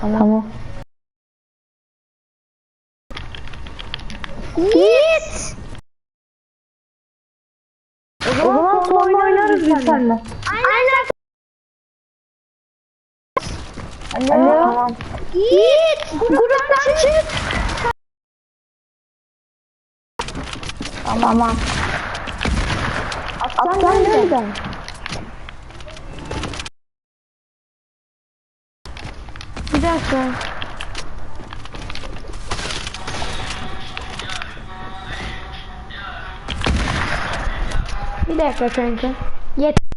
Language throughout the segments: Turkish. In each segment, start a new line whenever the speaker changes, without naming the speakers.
Tamam.
Git.
O zaman sonra oynarız biz seninle.
Aynen.
Alo. Tamam.
Git. Gruptan çık.
Tamam. Aslan nereden?
Bir dakika. Bir dakika kanka. Yet.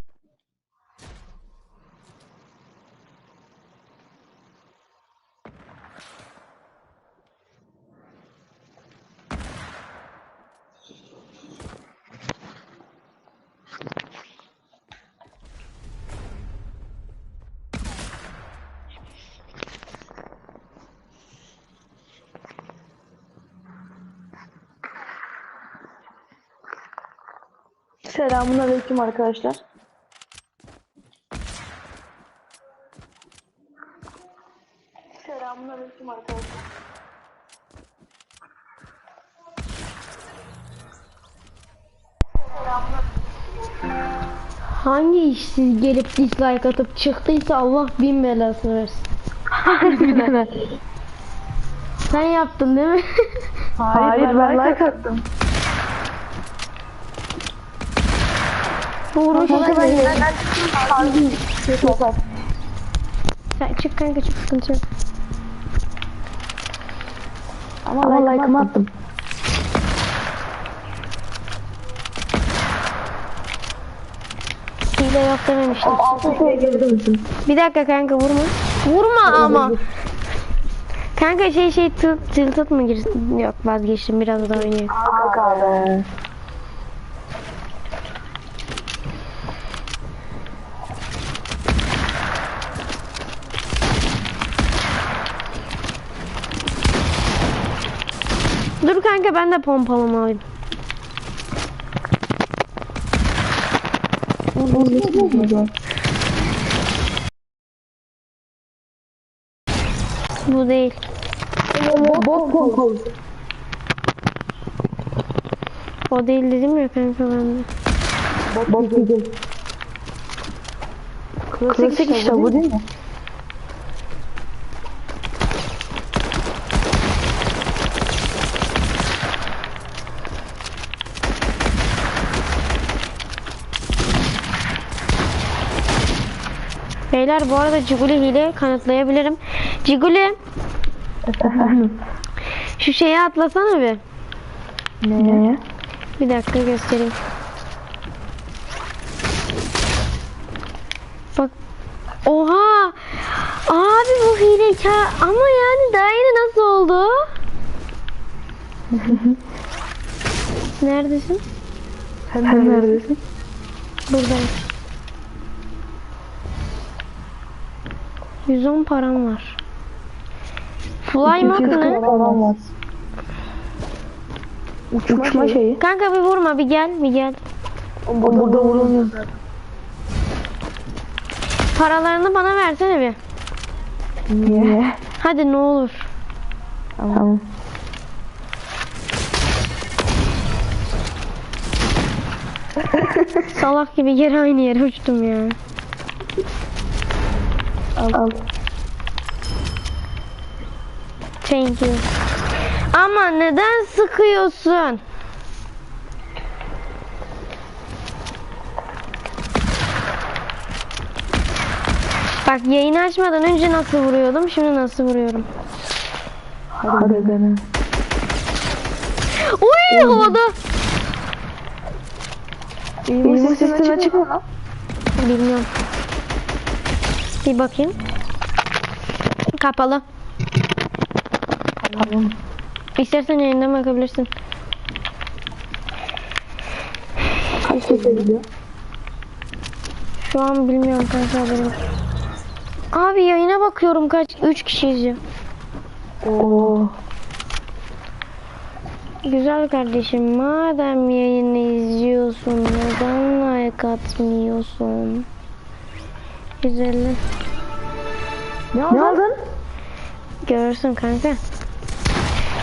Selamun aleyküm arkadaşlar. Selamun aleyküm arkadaşlar.
Hangi işsiz gelip dislike atıp çıktıysa Allah bin belasını versin. Sen yaptın değil mi?
Hayır, ben like attım.
Uğraş
Kanka ben yerden
Sen çık kanka çık sıkıntı yok.
Ama like'ımı attım.
Hile yok dememiştim. Bir dakika kanka vurma. Vurma ama. Kanka şey şey tilt, tilt mı girsin? Yok vazgeçtim biraz daha oynayayım.
Kanka be.
Dur kanka ben de pompalımı alayım. Bu değil.
Bot pompalı.
O değil dedim ya kanka ben de.
Bot değil. Klasik işte bu değil mi?
Beyler bu arada Ciguli hile kanıtlayabilirim. Ciguli şu şeyi atlasana bir.
Ne?
Bir dakika göstereyim. Bak. Oha! Abi bu hilekar ama yani daha yeni nasıl oldu? Neredesin?
Sen neredesin?
Buradayım. 110 param var. Fly mı ne?
Olamaz. Uçma, Uçma şeyi.
Kanka bir vurma bir gel bir gel.
O burada vurulmuyor zaten.
Paralarını bana versene bir.
Niye?
Hadi ne olur.
Tamam.
Salak gibi geri aynı yere uçtum ya.
Al. Al.
Thank you. Ama neden sıkıyorsun? Bak yayını açmadan önce nasıl vuruyordum, şimdi nasıl vuruyorum.
Hadi dene.
Uy havada.
Bu sesin açık mı lan?
Bilmiyorum. Bir bakayım. Kapalı.
Tamam.
İstersen yayından bakabilirsin.
Kaç ses ediyor?
Şu an bilmiyorum kanka haberim. Abi yayına bakıyorum kaç 3 kişi izliyor.
Oo.
Güzel kardeşim madem yayını izliyorsun neden like atmıyorsun? 150.
Ne aldın?
Görürsün kanka.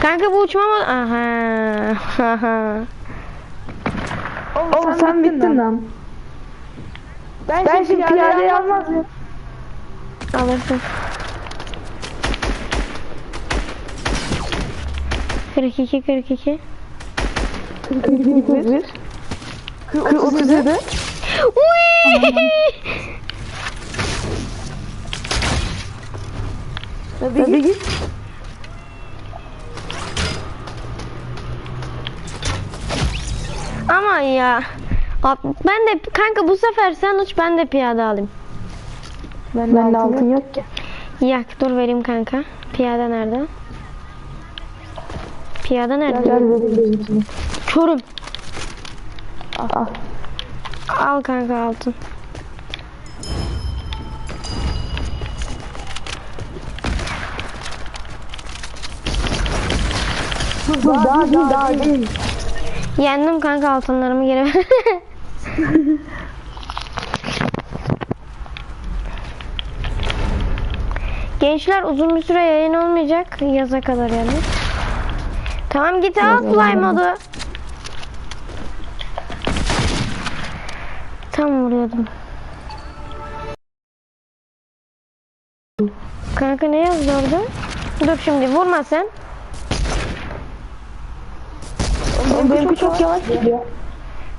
Kanka bu uçma mı? Aha. Aha.
Oğlum sen bittin lan. Ben, şimdi piyadeyi almaz mı?
Alırsın. 42 42.
41. 37.
Uy!
Hadi git.
Ama ya. Abi Ben de kanka bu sefer sen uç ben de piyade alayım.
Ben, ben de altın yok ki.
Yak dur vereyim kanka. Piyade nerede? Piyade nerede?
Gel.
Körüm.
Al. al.
Al kanka altın.
Dur daha değil daha değil.
Yendim kanka altınlarımı geri ver. Gençler uzun bir süre yayın olmayacak. Yaza kadar yani. Tamam git al fly modu. Tam vuruyordum. Kanka ne yazdı orada? Dur şimdi vurma sen.
Benimki çok yavaş gidiyor.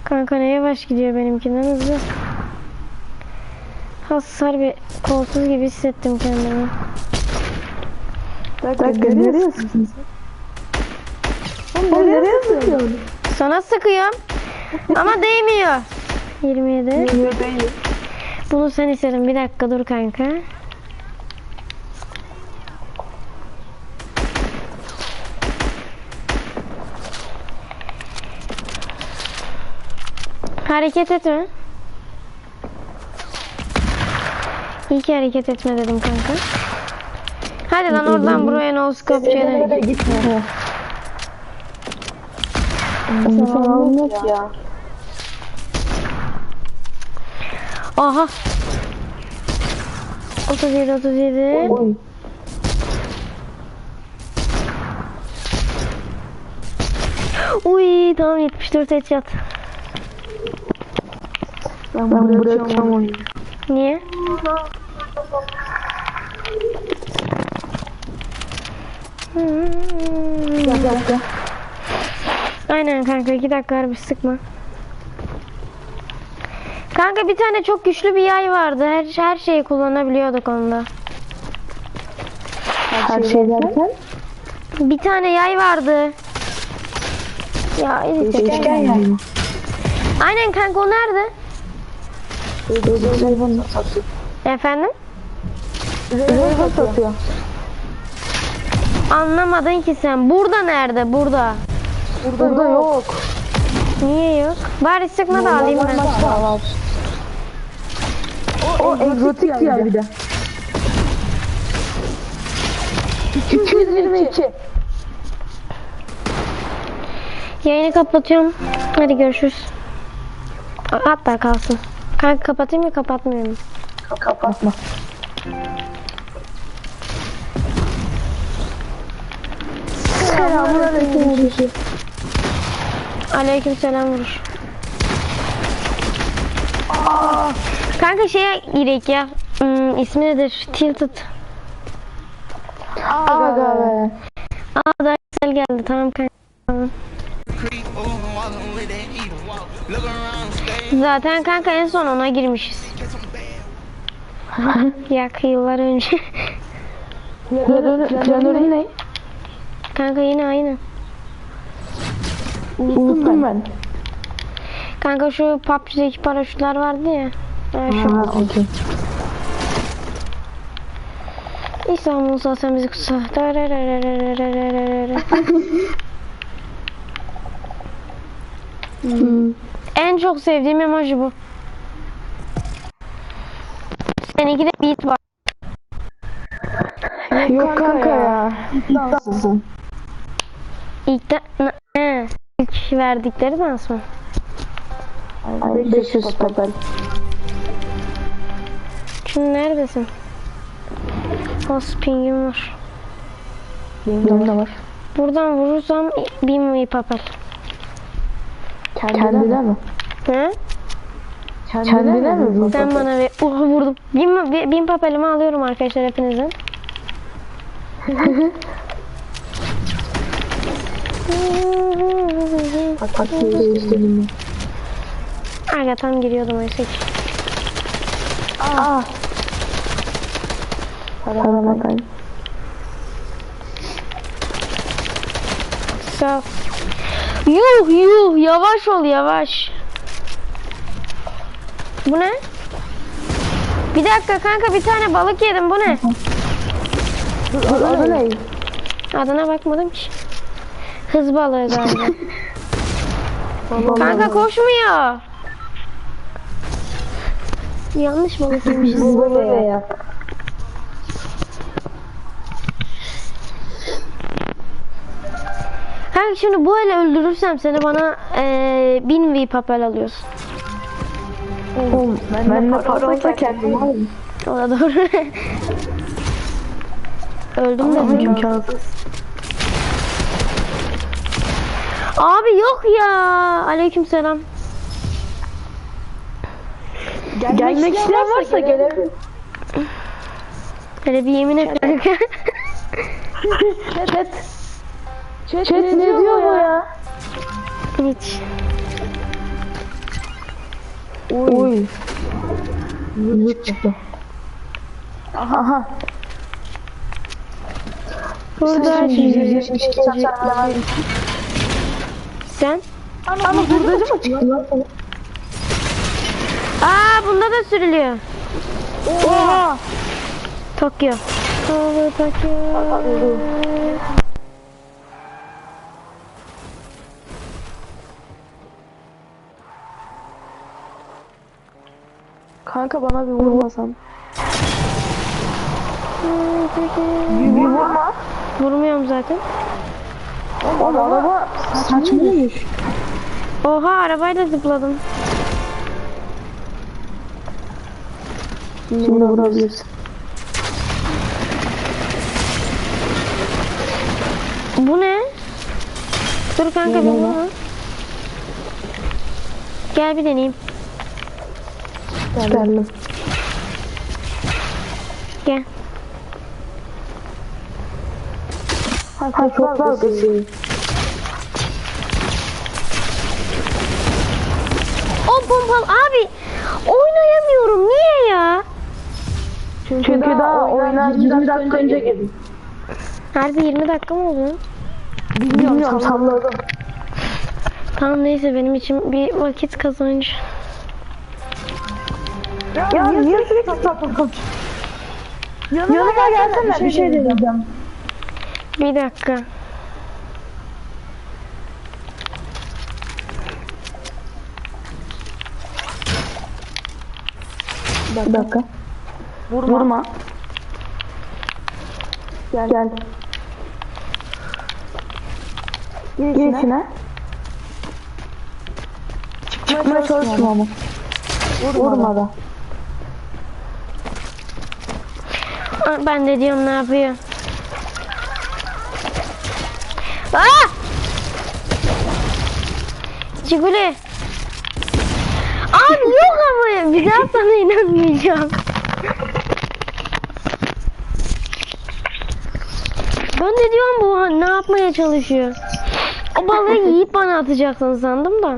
Kanka ne yavaş gidiyor benimkinden hızlı. Hasar bir kolsuz gibi hissettim kendimi.
Dakika nereye sıkıyorsun? Oğlum nereye sıkıyorsun?
Sana sıkıyorum. Ama değmiyor. 27.
Bilmiyor değil.
Bunu sen istedin. Bir dakika dur kanka. Hareket etme. İyi ki hareket etme dedim kanka. Hadi lan oradan buraya no scope.
Nereye gitme. Onu sana yok ya.
Aha. 37 37.
Oy.
Uy tamam 74 headshot.
Ben, ben buraya açacağım oyunu.
Niye? Hmm.
Gel gel gel.
Aynen kanka 2 dakika harbi sıkma. Kanka bir tane çok güçlü bir yay vardı. Her, her şeyi kullanabiliyorduk onda.
Her şey derken?
Bir tane yay vardı. Ya iyi
Değişken yani.
Aynen kanka o nerede?
Satıyor.
Efendim?
Zeyvan satıyor.
Anlamadın ki sen. Burada nerede? Burada.
Burada yok.
Niye yok? Bari sıkma da alayım ben.
Başka var. O egzotik ya bir de. 222.
Yayını kapatıyorum. Hadi görüşürüz. Hatta kalsın. Kanka kapatayım mı kapatmıyorum.
Kapatma. Selamünaleyküm.
Aleyküm selam vuruş. Kanka şeye girek ya. Hmm, ismi nedir? Tilted.
Aga be.
Aa da güzel geldi. Tamam kanka. Tamam. Zaten kanka en son ona girmişiz. Yak yıllar önce.
Planörün, ne?
kanka yine aynı.
Unuttum ben.
Kanka şu PUBG'deki paraşütler vardı ya. Ha, şu.
Ha, okey.
İstanbul sosyal müzik kutusu.
Hmm.
En çok sevdiğim emoji bu. Seninki de beat var.
Yok kanka ya. İddiasızsın.
İlk de he, ilk verdikleri dans mı?
500 papel.
Şimdi neredesin? Host pingim var.
Benim de var.
Buradan vurursam bin mi papel.
Kendine mi?
He?
Kendine mi?
Sen bana ver. Oh vurdum. Bin, bin, bin papelimi alıyorum arkadaşlar hepinizin. Aga tam giriyordum oysa ki.
Aa. Para bakayım.
Sağ. Yuh yuh yavaş ol yavaş. Bu ne? Bir dakika kanka bir tane balık yedim bu ne?
Adı ne?
Adına bakmadım ki. Hız balığı galiba. kanka koşmuyor. Yanlış balık yemişiz.
Bu böyle ya.
Kanka şimdi bu ele öldürürsem seni bana eee bin V papel alıyorsun.
Oğlum ben de para olsa kendim alırım.
O da doğru. Öldüm de.
İmkansız.
Abi yok ya. Aleyküm selam.
Gelmek isteyen varsa gelebilir.
Hele bir yemin et kanka.
Chat. Chat ne diyor bu ya?
Hiç.
Uy. Yüzük çıktı. Aha.
Burada
yüzük
sen.
Ama hurdacı mı çıktı lan?
Aa bunda da sürülüyor.
Oha.
Tokyo. Tokyo.
Kanka bana bir vurmasan. Bir vurma.
Vurmuyorum zaten.
Oğlum araba saçmalıymış.
Oha arabayla zıpladım.
Şimdi vurabilirsin.
Bu ne? Dur kanka bir vurma. Gel bir deneyeyim.
Geldim.
Gel.
Kanka çok dalgasın.
O pompalı abi oynayamıyorum niye ya?
Çünkü, daha oyuna 20 dakika önce girdim.
Harbi 20 dakika mı oldu?
Bilmiyorum salladım.
Tamam neyse benim için bir vakit kazancı.
Ya, niye sürekli sapıkın? Yanıma gelsene bir şey diyeceğim.
Bir dakika.
Bir dakika. Vurma. Vurma. Gel. Gel. Gir içine. Çıkmaya çalışma ama. Vurma da.
Ben de diyorum ne yapıyor? Aa! Ciguli. Abi yok ama bir daha sana inanmayacağım. Ben de diyorum bu ne yapmaya çalışıyor? O balığı yiyip bana atacaksın sandım da.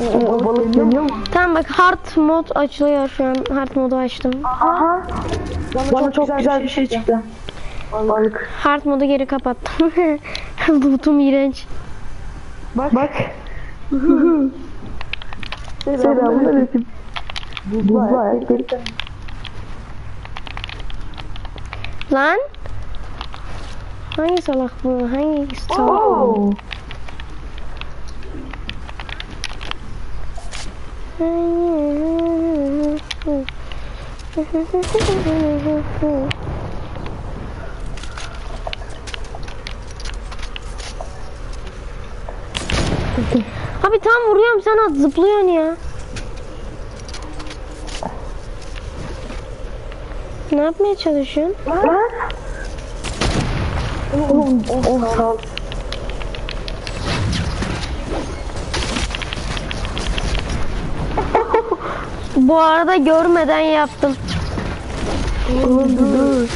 O balık dönüyor mu?
Tamam bak hard mod açılıyor şu an. Hard modu açtım.
Aha. Bana, çok, güzel bir şey çıktı. Balık.
Hard modu geri kapattım. Lootum iğrenç.
Bak. Bak. Selamünaleyküm. Buzlu ayak.
Lan. Hangi salak bu? Hangi salak?
Oo.
Abi tam vuruyorum sen at zıplıyorsun ya. Ne yapmaya çalışıyorsun?
Lan. Oğlum oh
Bu arada görmeden yaptım.
Oğlum dur.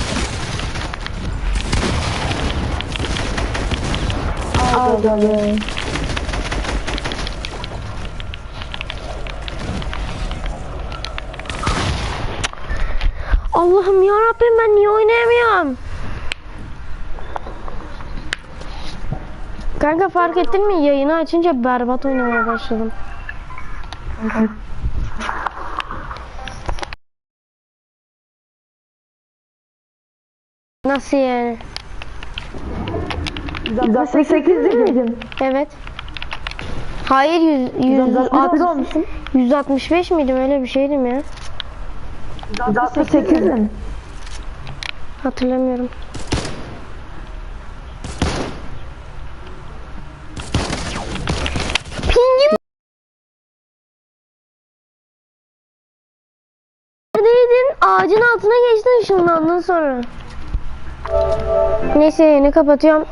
Aga be.
Allah'ım ya Rabbim ben niye oynayamıyorum? Kanka fark ettin mi? Yayını açınca berbat oynamaya başladım. Nasıl yani?
168 değil miydin?
Evet. Hayır 100,
161 olmuşsun.
165 miydim öyle bir şeydim ya.
168'in.
Hatırlamıyorum. Pingim Neredeydin? Ağacın altına geçtin ışınlandın sonra. Neyse yayını kapatıyorum.